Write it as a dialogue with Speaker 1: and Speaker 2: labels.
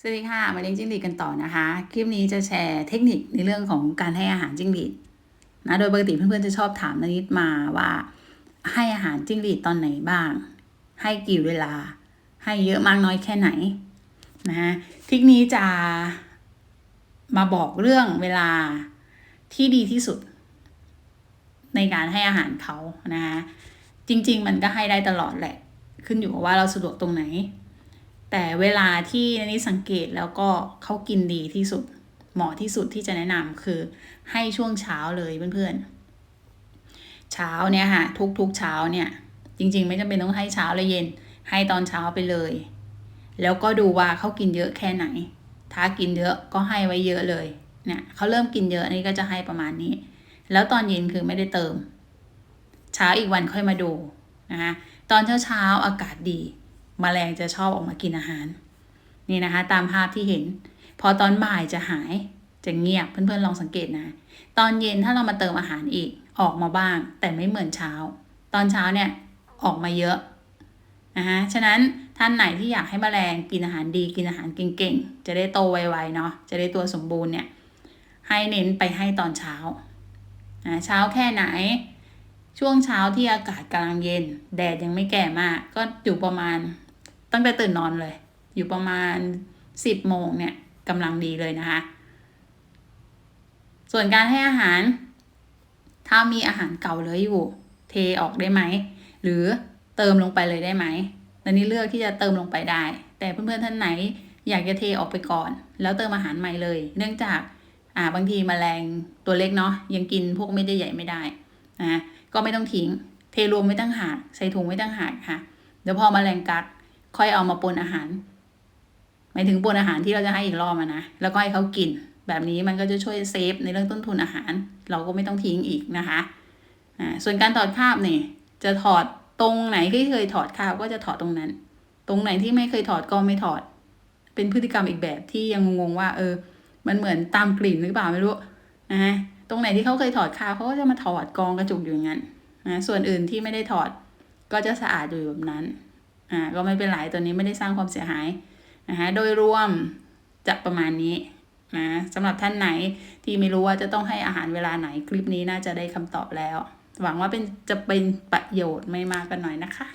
Speaker 1: สวัสดีค่ะ มาเลี้ยงจิ้งหรีดกันต่อนะคะ คลิปนี้จะแชร์เทคนิคในเรื่องของการให้อาหารจิ้งหรีดนะ โดยปกติเพื่อนๆจะชอบถามนนิดมาว่า ให้อาหารจิ้งหรีดตอนไหนบ้าง ให้กี่เวลา ให้เยอะมากน้อยแค่ไหนนะทริคนี้จะมาบอกเรื่องเวลาที่ดีที่สุด ในการให้อาหารเขานะคะจริง ๆ มันก็ให้ได้ตลอดแหละ ขึ้นอยู่กับว่าเราสะดวกตรงไหน แต่เวลาที่นันนี้สังเกตแล้วก็เขากินดีที่สุดเหมาะที่สุดที่จะแนะนำคือให้ช่วงเช้าเลยเพื่อนๆ เช้าเนี่ยค่ะทุกๆเช้าเนี่ยจริงๆ ไม่จำเป็นต้องให้เช้าและเย็น ให้ตอนเช้าไปเลย แล้วก็ดูว่าเขากินเยอะแค่ไหน ถ้ากินเยอะก็ให้ไว้เยอะเลยเนี่ยเขาเริ่มกินเยอะนี่ก็จะให้ประมาณนี้ แล้วตอนเย็นคือไม่ได้เติม เช้าอีกวันค่อยมาดูนะคะตอนเช้าๆอากาศดี มแมลงจะชอบออกมากินอาหาร นี่นะคะ ตามภาพที่เห็น พอตอนบ่ายจะหายจะเงียบเพื่อนๆลองสังเกตนะ ตอนเย็นถ้าเรามาเติมอาหารอีกออกมาบ้าง แต่ไม่เหมือนเช้า ตอนเช้าเนี่ยออกมาเยอะนะคะฉะนั้นท่านไหนที่อยากให้แมลงกินอาหารดีกินอาหารเก่งๆ จะได้โตไวๆเนาะจะได้ตัวสมบูรณ์เนี่ยให้เน้นไปให้ตอนเช้านะเช้าแค่ไหน ช่วงเช้าที่อากาศกำลังเย็น แดดยังไม่แก่มาก ก็อยู่ประมาณ ตั้งแต่ตื่นนอนเลย อยู่ประมาณสิบโมงเนี่ยกำลังดีเลยนะคะ ส่วนการให้อาหาร ถ้ามีอาหารเก่าเหลืออยู่ เทออกได้ไหม หรือเติมลงไปเลยได้ไหมตอนนี้เลือกที่จะเติมลงไปได้ แต่เพื่อนๆท่านไหนอยากจะเทออกไปก่อน แล้วเติมอาหารใหม่เลย เนื่องจากอ่าบางทีมแมลงตัวเล็กเนาะยังกินพวกเม็ดใหญ่ๆไม่ได้นะก็ไม่ต้องทิ้ง เทรวมไม่ตั้งหากใส่ถุงไม่ตั้งหากค่ะ เดี๋ยวพอมแมลงกัด ค่อยเอามาปนอาหาร หมายถึงปนอาหารที่เราจะให้อีกรอบนะ แล้วก็ให้เขากิน แบบนี้มันก็จะช่วยเซฟในเรื่องต้นทุนอาหาร เราก็ไม่ต้องทิ้งอีกนะคะอ่าส่วนการถอดคาบเนี่ยจะถอดตรงไหนที่เคยถอดคาบก็จะถอดตรงนั้น ตรงไหนที่ไม่เคยถอดก็ไม่ถอด เป็นพฤติกรรมอีกแบบที่ยังงงว่า เออ มันเหมือนตามกลิ่นหรือเปล่าไม่รู้นะฮะตรงไหนที่เขาเคยถอดคาเขาก็จะมาถอดกองกระจุกอยู่อย่างนั้นนะส่วนอื่นที่ไม่ได้ถอดก็จะสะอาดอยู่แบบนั้น อ่าก็ไม่เป็นไรตัวนี้ไม่ได้สร้างความเสียหายนะคะโดยรวมจะประมาณนี้นะสำหรับท่านไหนที่ไม่รู้ว่าจะต้องให้อาหารเวลาไหนคลิปนี้น่าจะได้คำตอบแล้ว หวังว่าเป็นจะเป็นประโยชน์ไม่มากกันหน่อยนะคะ